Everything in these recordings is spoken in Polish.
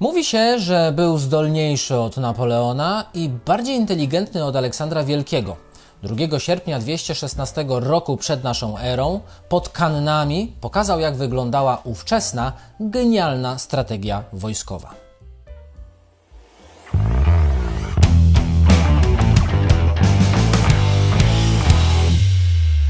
Mówi się, że był zdolniejszy od Napoleona i bardziej inteligentny od Aleksandra Wielkiego. 2 sierpnia 216 roku przed naszą erą pod Kannami pokazał, jak wyglądała ówczesna genialna strategia wojskowa.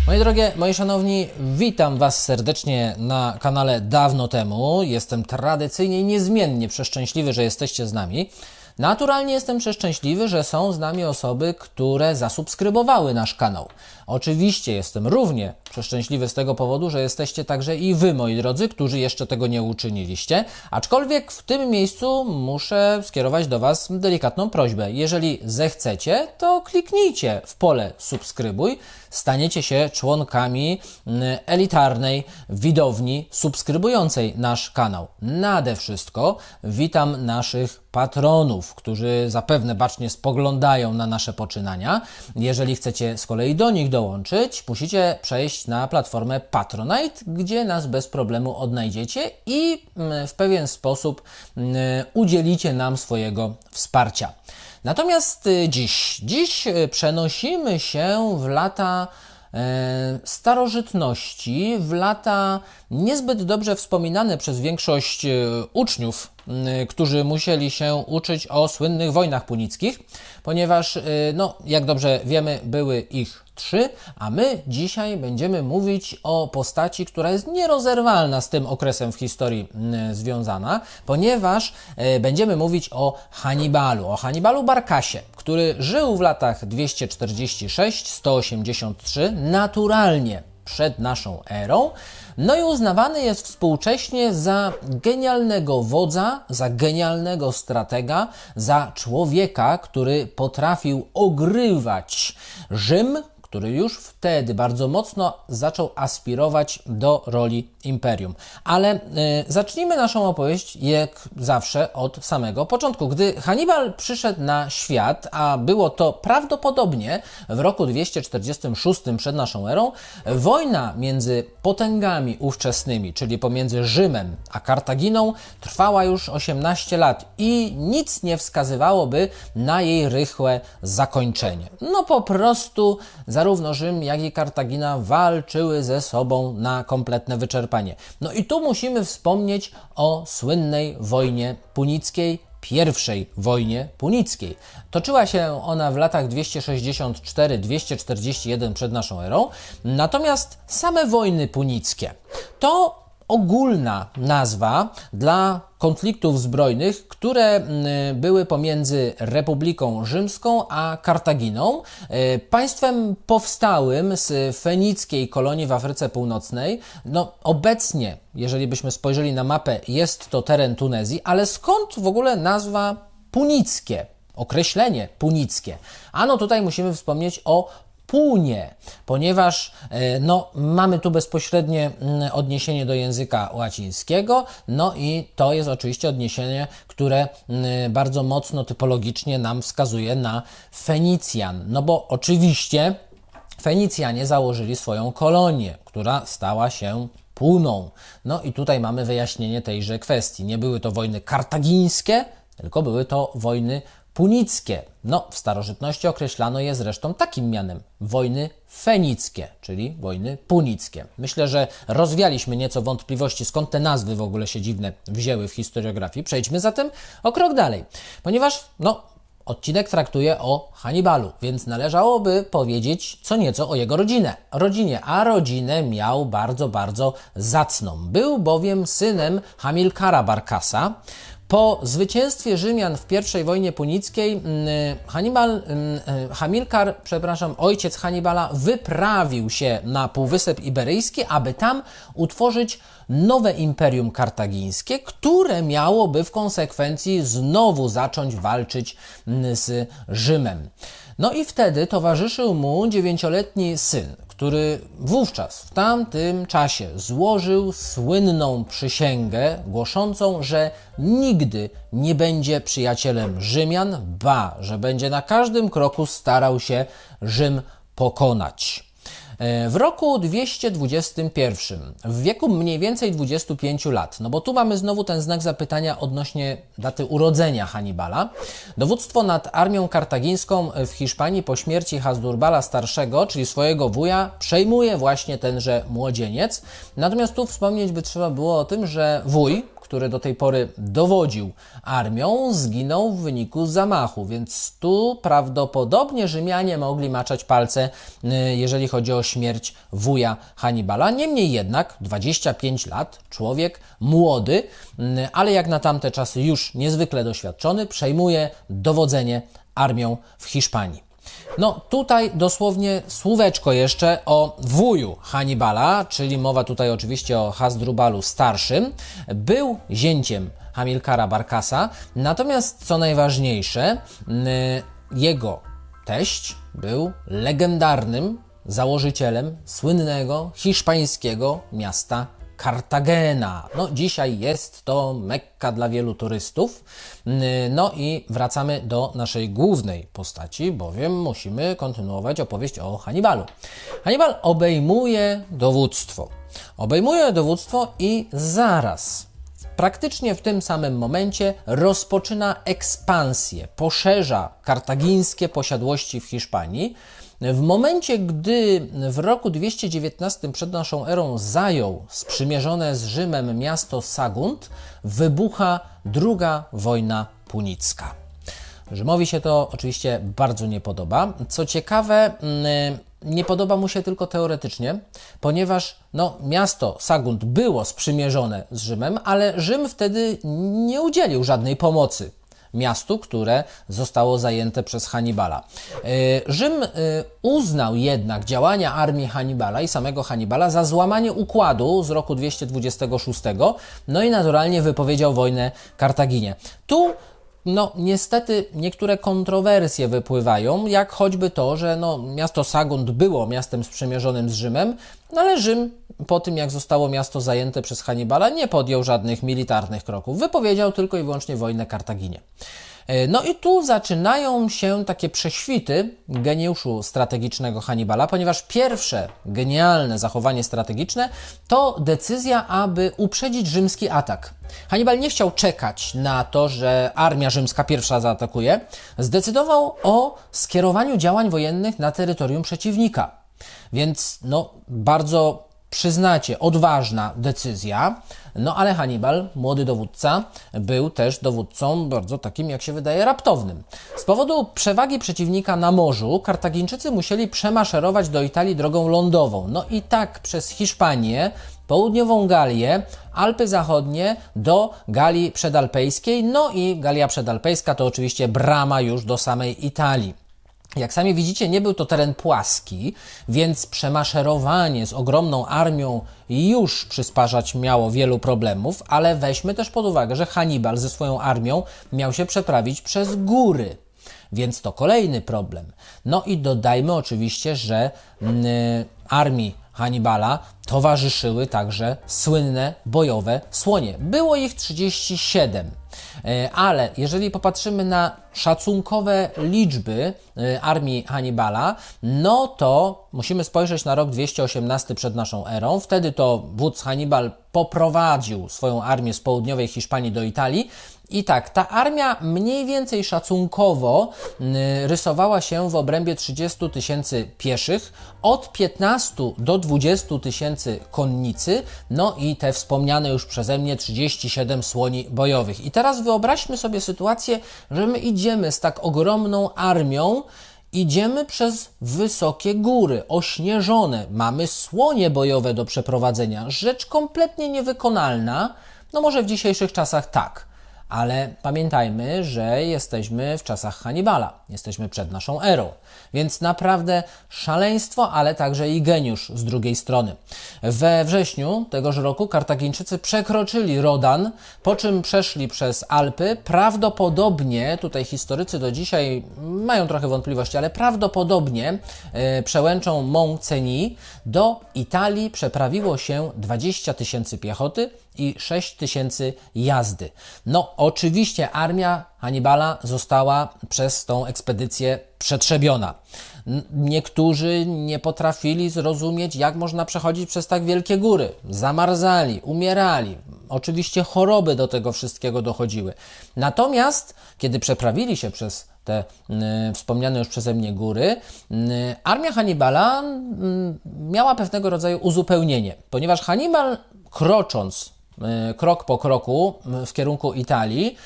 Moje drogie, moi szanowni, witam Was serdecznie na kanale Dawno Temu. Jestem tradycyjnie niezmiennie przeszczęśliwy, że jesteście z nami. Naturalnie jestem przeszczęśliwy, że są z nami osoby, które zasubskrybowały nasz kanał. Oczywiście jestem równie przeszczęśliwy z tego powodu, że jesteście także i Wy, moi drodzy, którzy jeszcze tego nie uczyniliście. Aczkolwiek w tym miejscu muszę skierować do Was delikatną prośbę. Jeżeli zechcecie, to kliknijcie w pole subskrybuj, staniecie się członkami mm, elitarnej widowni subskrybującej nasz kanał. Nade wszystko witam naszych patronów, którzy zapewne bacznie spoglądają na nasze poczynania. Jeżeli chcecie z kolei do nich dołączyć, musicie przejść na platformę Patronite, gdzie nas bez problemu odnajdziecie i mm, w pewien sposób mm, udzielicie nam swojego wsparcia. Natomiast y, dziś, dziś y, przenosimy się w lata e, starożytności, w lata niezbyt dobrze wspominane przez większość e, uczniów, którzy musieli się uczyć o słynnych wojnach punickich, ponieważ, no, jak dobrze wiemy, były ich trzy, a my dzisiaj będziemy mówić o postaci, która jest nierozerwalna z tym okresem w historii m, związana, ponieważ e, będziemy mówić o Hannibalu, o Hannibalu Barkasie, który żył w latach 246-183 naturalnie przed naszą erą. No i uznawany jest współcześnie za genialnego wodza, za genialnego stratega, za człowieka, który potrafił ogrywać Rzym, który już wtedy bardzo mocno zaczął aspirować do roli imperium. Ale y, zacznijmy naszą opowieść, jak zawsze, od samego początku. Gdy Hannibal przyszedł na świat, a było to prawdopodobnie w roku 246 przed naszą erą, wojna między potęgami ówczesnymi, czyli pomiędzy Rzymem a Kartaginą, trwała już 18 lat i nic nie wskazywałoby na jej rychłe zakończenie. No po prostu zarówno Rzym, jak i Kartagina walczyły ze sobą na kompletne wyczerpanie. No i tu musimy wspomnieć o słynnej wojnie punickiej, pierwszej wojnie punickiej. Toczyła się ona w latach 264-241 przed naszą erą, natomiast same wojny punickie to ogólna nazwa dla konfliktów zbrojnych, które były pomiędzy Republiką Rzymską a Kartaginą, e, państwem powstałym z fenickiej kolonii w Afryce Północnej. No, obecnie, jeżeli byśmy spojrzeli na mapę, jest to teren Tunezji, ale skąd w ogóle nazwa punickie? Określenie punickie. Ano tutaj musimy wspomnieć o Punie, ponieważ e, no, mamy tu bezpośrednie mm, odniesienie do języka łacińskiego, no i to jest oczywiście odniesienie, które mm, bardzo mocno typologicznie nam wskazuje na Fenicjan, no bo oczywiście Fenicjanie założyli swoją kolonię, która stała się Puną. No i tutaj mamy wyjaśnienie tejże kwestii. Nie były to wojny kartagińskie, tylko były to wojny punickie. No, w starożytności określano je zresztą takim mianem wojny fenickie, czyli wojny punickie. Myślę, że rozwialiśmy nieco wątpliwości, skąd te nazwy w ogóle się dziwne wzięły w historiografii. Przejdźmy zatem o krok dalej, ponieważ, no, Odcinek traktuje o Hannibalu, więc należałoby powiedzieć co nieco o jego rodzinę. rodzinie, a rodzinę miał bardzo, bardzo zacną. Był bowiem synem Hamilkara Barkasa. Po zwycięstwie Rzymian w I wojnie punickiej mm, Hannibal, mm, Hamilkar, przepraszam, ojciec Hannibala wyprawił się na Półwysep Iberyjski, aby tam utworzyć nowe imperium kartagińskie, które miałoby w konsekwencji znowu zacząć walczyć mm, z Rzymem. No i wtedy towarzyszył mu dziewięcioletni syn, który wówczas, w tamtym czasie, złożył słynną przysięgę głoszącą, że nigdy nie będzie przyjacielem Rzymian, ba, że będzie na każdym kroku starał się Rzym pokonać. E, W roku 221, w wieku mniej więcej 25 lat, no bo tu mamy znowu ten znak zapytania odnośnie daty urodzenia Hannibala, dowództwo nad armią kartagińską w Hiszpanii po śmierci Hasdrubala starszego, czyli swojego wuja, przejmuje właśnie tenże młodzieniec. Natomiast tu wspomnieć by trzeba było o tym, że wuj, który do tej pory dowodził armią, zginął w wyniku zamachu, więc tu prawdopodobnie Rzymianie mogli maczać palce, y, jeżeli chodzi o śmierć wuja Hannibala. Niemniej jednak 25 lat, człowiek młody, y, ale jak na tamte czasy już niezwykle doświadczony, przejmuje dowodzenie armią w Hiszpanii. No tutaj dosłownie słóweczko jeszcze o wuju Hannibala, czyli mowa tutaj oczywiście o Hasdrubalu starszym. Był zięciem Hamilkara Barkasa, natomiast co najważniejsze, y, jego teść był legendarnym założycielem słynnego hiszpańskiego miasta Kartagena. No, dzisiaj jest to Mekka dla wielu turystów. No i wracamy do naszej głównej postaci, bowiem musimy kontynuować opowieść o Hannibalu. Hannibal obejmuje dowództwo. Obejmuje dowództwo i zaraz praktycznie w tym samym momencie rozpoczyna ekspansję, poszerza kartagińskie posiadłości w Hiszpanii. W momencie, gdy w roku 219 przed naszą erą zajął sprzymierzone z Rzymem miasto Sagunt, wybucha druga wojna punicka. Rzymowi się to oczywiście bardzo nie podoba. Co ciekawe, mm, nie podoba mu się tylko teoretycznie, ponieważ no, miasto Sagunt było sprzymierzone z Rzymem, ale Rzym wtedy nie udzielił żadnej pomocy miastu, które zostało zajęte przez Hannibala. E, Rzym e, uznał jednak działania armii Hannibala i samego Hannibala za złamanie układu z roku 226, no i naturalnie wypowiedział wojnę Kartaginie. Tu no, niestety niektóre kontrowersje wypływają, jak choćby to, że no, miasto Sagunt było miastem sprzymierzonym z Rzymem, no ale Rzym po tym, jak zostało miasto zajęte przez Hannibala, nie podjął żadnych militarnych kroków. Wypowiedział tylko i wyłącznie wojnę Kartaginie. E, No i tu zaczynają się takie prześwity geniuszu strategicznego Hannibala, ponieważ pierwsze genialne zachowanie strategiczne to decyzja, aby uprzedzić rzymski atak. Hannibal nie chciał czekać na to, że armia rzymska pierwsza zaatakuje. Zdecydował o skierowaniu działań wojennych na terytorium przeciwnika. Więc no, bardzo przyznacie, odważna decyzja. No ale Hannibal, młody dowódca, był też dowódcą bardzo takim, jak się wydaje, raptownym. Z powodu przewagi przeciwnika na morzu, Kartagińczycy musieli przemaszerować do Italii drogą lądową. No i tak przez Hiszpanię, południową Galię, Alpy Zachodnie do Galii Przedalpejskiej. No i Galia Przedalpejska to oczywiście brama już do samej Italii. Jak sami widzicie, nie był to teren płaski, więc przemaszerowanie z ogromną armią już przysparzać miało wielu problemów, ale weźmy też pod uwagę, że Hannibal ze swoją armią miał się przeprawić przez góry. Więc to kolejny problem. No i dodajmy oczywiście, że mm, armii Hannibala towarzyszyły także słynne bojowe słonie. Było ich 37. E, Ale jeżeli popatrzymy na szacunkowe liczby e, armii Hannibala, no to musimy spojrzeć na rok 218 przed naszą erą. Wtedy to wódz Hannibal poprowadził swoją armię z południowej Hiszpanii do Italii. I tak, ta armia mniej więcej szacunkowo rysowała się w obrębie 30 tysięcy pieszych, od 15 do 20 tysięcy konnicy, no i te wspomniane już przeze mnie 37 słoni bojowych. I teraz wyobraźmy sobie sytuację, że my idziemy z tak ogromną armią, Idziemy przez wysokie góry, ośnieżone, mamy słonie bojowe do przeprowadzenia. Rzecz kompletnie niewykonalna. No może w dzisiejszych czasach tak, ale pamiętajmy, że jesteśmy w czasach Hannibala, jesteśmy przed naszą erą. Więc naprawdę szaleństwo, ale także i geniusz z drugiej strony. We wrześniu tegoż roku Kartagińczycy przekroczyli Rodan, po czym przeszli przez Alpy. Prawdopodobnie, tutaj historycy do dzisiaj mają trochę wątpliwości, ale prawdopodobnie e, przełęczą Mont Cenis do Italii przeprawiło się 20 tysięcy piechoty i 6 tysięcy jazdy. No, oczywiście armia Hannibala została przez tą ekspedycję przetrzebiona. Niektórzy nie potrafili zrozumieć, jak można przechodzić przez tak wielkie góry. Zamarzali, umierali. Oczywiście choroby do tego wszystkiego dochodziły. Natomiast, kiedy przeprawili się przez te y, wspomniane już przeze mnie góry, y, armia Hannibala y, miała pewnego rodzaju uzupełnienie, ponieważ Hannibal krocząc krok po kroku w kierunku Italii,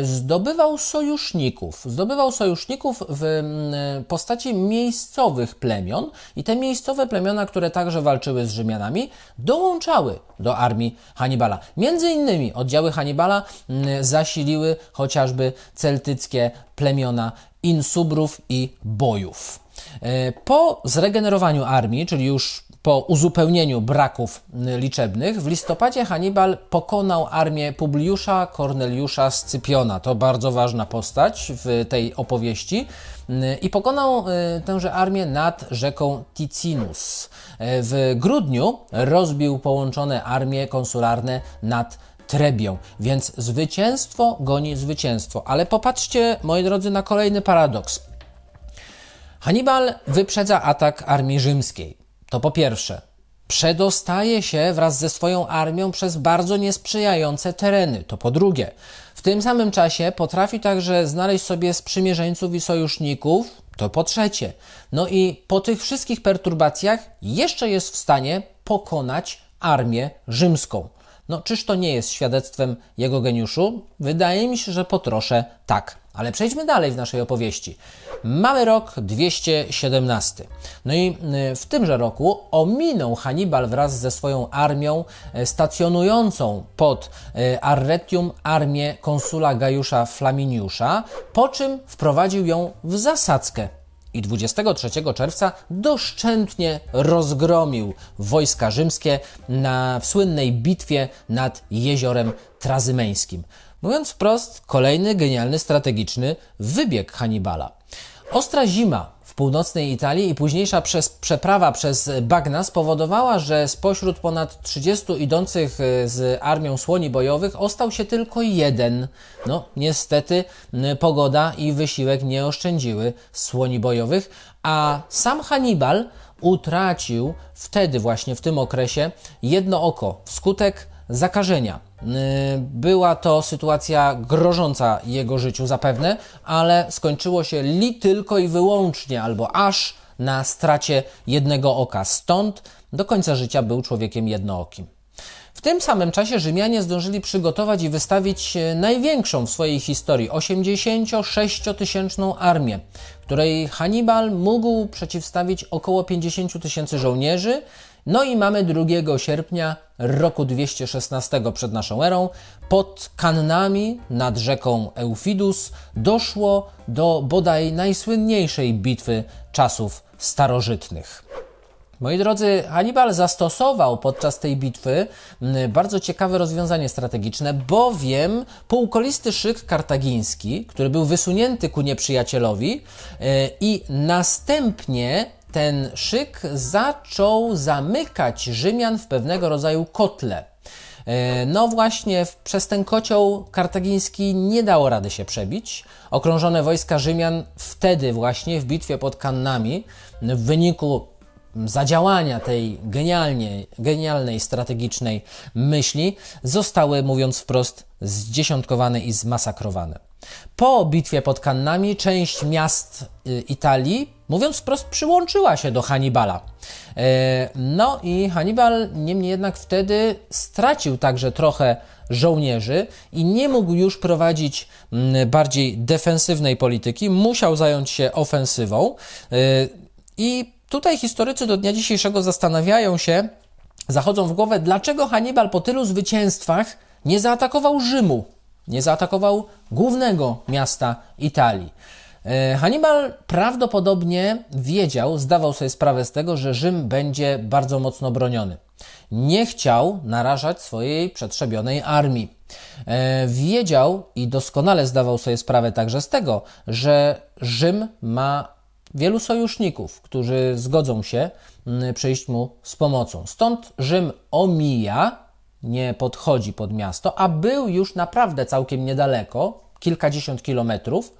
y, zdobywał sojuszników. Zdobywał sojuszników w y, postaci miejscowych plemion i te miejscowe plemiona, które także walczyły z Rzymianami, dołączały do armii Hannibala. Między innymi oddziały Hannibala zasiliły chociażby celtyckie plemiona Insubrów i Bojów. Po zregenerowaniu armii, czyli już po uzupełnieniu braków y, liczebnych, w listopadzie Hannibal pokonał armię Publiusza Corneliusza Scypiona. To bardzo ważna postać w tej opowieści. Y, I pokonał y, tęże armię nad rzeką Ticinus. W grudniu rozbił połączone armie konsularne nad Trebią, więc zwycięstwo goni zwycięstwo. Ale popatrzcie, moi drodzy, na kolejny paradoks. Hannibal wyprzedza atak armii rzymskiej. To po pierwsze, przedostaje się wraz ze swoją armią przez bardzo niesprzyjające tereny. To po drugie, w tym samym czasie potrafi także znaleźć sobie sprzymierzeńców i sojuszników. To po trzecie. No i po tych wszystkich perturbacjach jeszcze jest w stanie pokonać armię rzymską. No, czyż to nie jest świadectwem jego geniuszu? Wydaje mi się, że po trosze tak. Ale przejdźmy dalej w naszej opowieści. Mamy rok 217. No i y, w tymże roku ominął Hannibal wraz ze swoją armią y, stacjonującą pod y, Arretium armię konsula Gajusza Flaminiusza, po czym wprowadził ją w zasadzkę i 23 czerwca doszczętnie rozgromił wojska rzymskie na, w słynnej bitwie nad jeziorem Trazymeńskim. Mówiąc wprost, kolejny genialny strategiczny wybieg Hannibala. Ostra zima w północnej Italii i późniejsza przez, przeprawa przez bagna spowodowała, że spośród ponad 30 idących e, z armią słoni bojowych ostał się tylko jeden. No, niestety pogoda i wysiłek nie oszczędziły słoni bojowych, a sam Hannibal utracił wtedy właśnie w tym okresie jedno oko wskutek zakażenia. Yy, Była to sytuacja grożąca jego życiu zapewne, ale skończyło się li tylko i wyłącznie albo aż na stracie jednego oka. Stąd do końca życia był człowiekiem jednookim. W tym samym czasie Rzymianie zdążyli przygotować i wystawić e, największą w swojej historii 86-tysięczną armię, której Hannibal mógł przeciwstawić około 50 tysięcy żołnierzy. No i mamy 2 sierpnia roku 216 przed naszą erą pod Kannami nad rzeką Eufidus doszło do bodaj najsłynniejszej bitwy czasów starożytnych. Moi drodzy, Hannibal zastosował podczas tej bitwy bardzo ciekawe rozwiązanie strategiczne, bowiem półkolisty szyk kartagiński, który był wysunięty ku nieprzyjacielowi yy, i następnie ten szyk zaczął zamykać Rzymian w pewnego rodzaju kotle. E, No właśnie, przez ten kocioł kartagiński nie dało rady się przebić. Okrążone wojska Rzymian wtedy właśnie w bitwie pod Kannami w wyniku zadziałania tej genialnie, genialnej strategicznej myśli zostały, mówiąc wprost, zdziesiątkowane i zmasakrowane. Po bitwie pod Kannami część miast y, Italii, mówiąc wprost, przyłączyła się do Hannibala. E, No i Hannibal niemniej jednak wtedy stracił także trochę żołnierzy i nie mógł już prowadzić mm, bardziej defensywnej polityki, musiał zająć się ofensywą. E, I tutaj historycy do dnia dzisiejszego zastanawiają się, zachodzą w głowę, dlaczego Hannibal po tylu zwycięstwach nie zaatakował Rzymu, nie zaatakował głównego miasta Italii. E, Hannibal prawdopodobnie wiedział, zdawał sobie sprawę z tego, że Rzym będzie bardzo mocno broniony. Nie chciał narażać swojej przetrzebionej armii. E, Wiedział i doskonale zdawał sobie sprawę także z tego, że Rzym ma wielu sojuszników, którzy zgodzą się mm, przyjść mu z pomocą. Stąd Rzym omija, nie podchodzi pod miasto, a był już naprawdę całkiem niedaleko, kilkadziesiąt kilometrów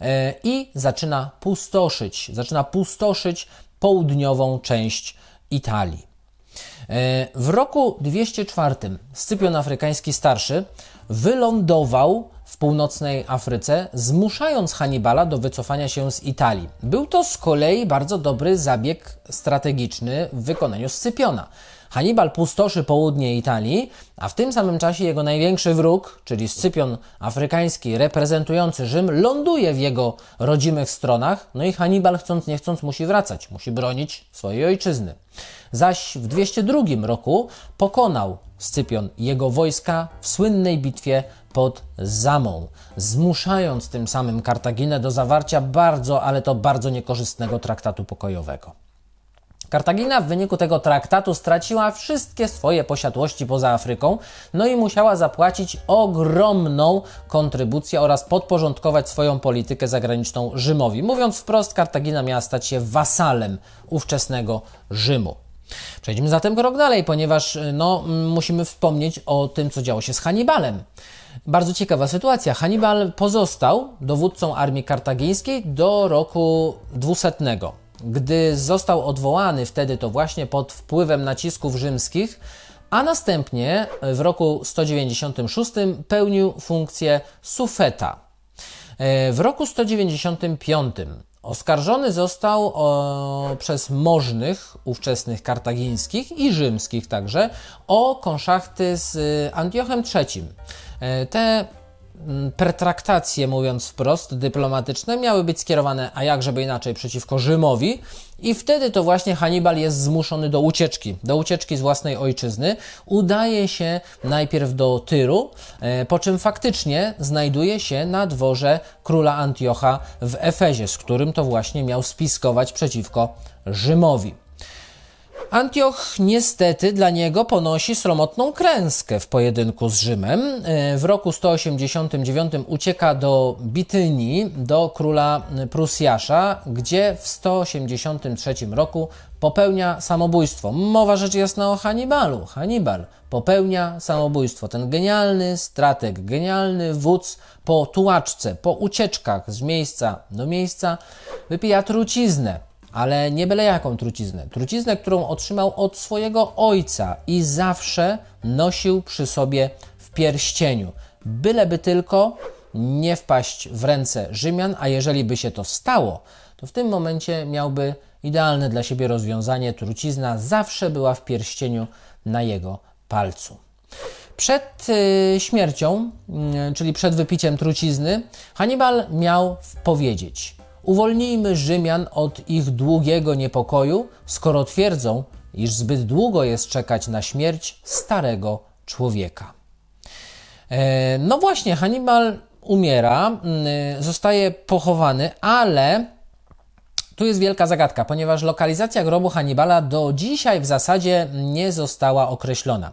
e, i zaczyna pustoszyć, zaczyna pustoszyć południową część Italii. E, W roku 204 Scypion Afrykański Starszy wylądował w północnej Afryce, zmuszając Hannibala do wycofania się z Italii. Był to z kolei bardzo dobry zabieg strategiczny w wykonaniu Scypiona. Hannibal pustoszy południe Italii, a w tym samym czasie jego największy wróg, czyli Scypion Afrykański reprezentujący Rzym, ląduje w jego rodzimych stronach, no i Hannibal chcąc nie chcąc musi wracać, musi bronić swojej ojczyzny. Zaś w 202 roku pokonał Scypion jego wojska w słynnej bitwie pod Zamą, zmuszając tym samym Kartaginę do zawarcia bardzo, ale to bardzo niekorzystnego traktatu pokojowego. Kartagina w wyniku tego traktatu straciła wszystkie swoje posiadłości poza Afryką, no i musiała zapłacić ogromną kontrybucję oraz podporządkować swoją politykę zagraniczną Rzymowi. Mówiąc wprost, Kartagina miała stać się wasalem ówczesnego Rzymu. Przejdźmy zatem krok dalej, ponieważ no, musimy wspomnieć o tym, co działo się z Hannibalem. Bardzo ciekawa sytuacja. Hannibal pozostał dowódcą armii kartagińskiej do roku 200 gdy został odwołany wtedy to właśnie pod wpływem nacisków rzymskich, a następnie w roku 196 pełnił funkcję sufeta. E, W roku 195 oskarżony został o, przez możnych ówczesnych kartagińskich i rzymskich także o konszachty z Antiochem III. E, Te pertraktacje, mówiąc wprost, dyplomatyczne miały być skierowane, a jakżeby inaczej, przeciwko Rzymowi i wtedy to właśnie Hannibal jest zmuszony do ucieczki, do ucieczki z własnej ojczyzny. Udaje się najpierw do Tyru, e, po czym faktycznie znajduje się na dworze króla Antiocha w Efezie, z którym to właśnie miał spiskować przeciwko Rzymowi. Antioch niestety dla niego ponosi sromotną klęskę w pojedynku z Rzymem. E, W roku 189 ucieka do Bitynii, do króla Prusjasza, gdzie w 183 roku popełnia samobójstwo. Mowa rzecz jasna o Hannibalu. Hannibal popełnia samobójstwo. Ten genialny strateg, genialny wódz po tułaczce, po ucieczkach z miejsca do miejsca wypija truciznę ale nie byle jaką truciznę. Truciznę, którą otrzymał od swojego ojca i zawsze nosił przy sobie w pierścieniu. Byleby tylko nie wpaść w ręce Rzymian, a jeżeli by się to stało, to w tym momencie miałby idealne dla siebie rozwiązanie. Trucizna zawsze była w pierścieniu na jego palcu. Przed y, śmiercią, y, czyli przed wypiciem trucizny, Hannibal miał powiedzieć: Uwolnijmy Rzymian od ich długiego niepokoju, skoro twierdzą, iż zbyt długo jest czekać na śmierć starego człowieka. E, No właśnie, Hannibal umiera, y, zostaje pochowany, ale tu jest wielka zagadka, ponieważ lokalizacja grobu Hannibala do dzisiaj w zasadzie nie została określona.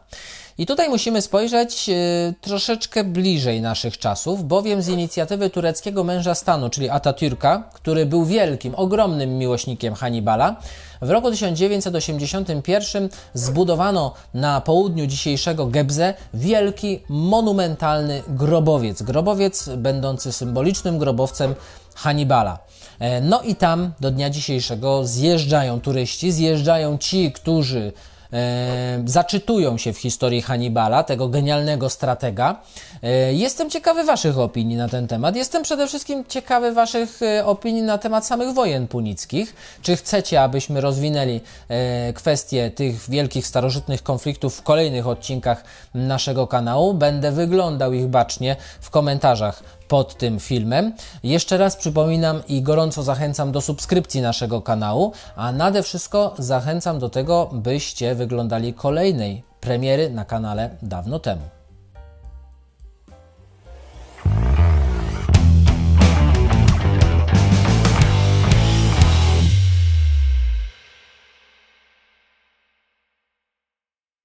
I tutaj musimy spojrzeć y, troszeczkę bliżej naszych czasów, bowiem z inicjatywy tureckiego męża stanu, czyli Atatürka, który był wielkim, ogromnym miłośnikiem Hannibala, w roku 1981 zbudowano na południu dzisiejszego Gebze wielki, monumentalny grobowiec. Grobowiec będący symbolicznym grobowcem Hannibala. E, No i tam do dnia dzisiejszego zjeżdżają turyści, zjeżdżają ci, którzy zaczytują się w historii Hannibala, tego genialnego stratega. E, jestem ciekawy Waszych opinii na ten temat. Jestem przede wszystkim ciekawy Waszych e, opinii na temat samych wojen punickich. Czy chcecie, abyśmy rozwinęli e, kwestie tych wielkich starożytnych konfliktów w kolejnych odcinkach naszego kanału? Będę wyglądał ich bacznie w komentarzach pod tym filmem. Jeszcze raz przypominam i gorąco zachęcam do subskrypcji naszego kanału, a nade wszystko zachęcam do tego, byście wyglądali kolejnej premiery na kanale dawno temu.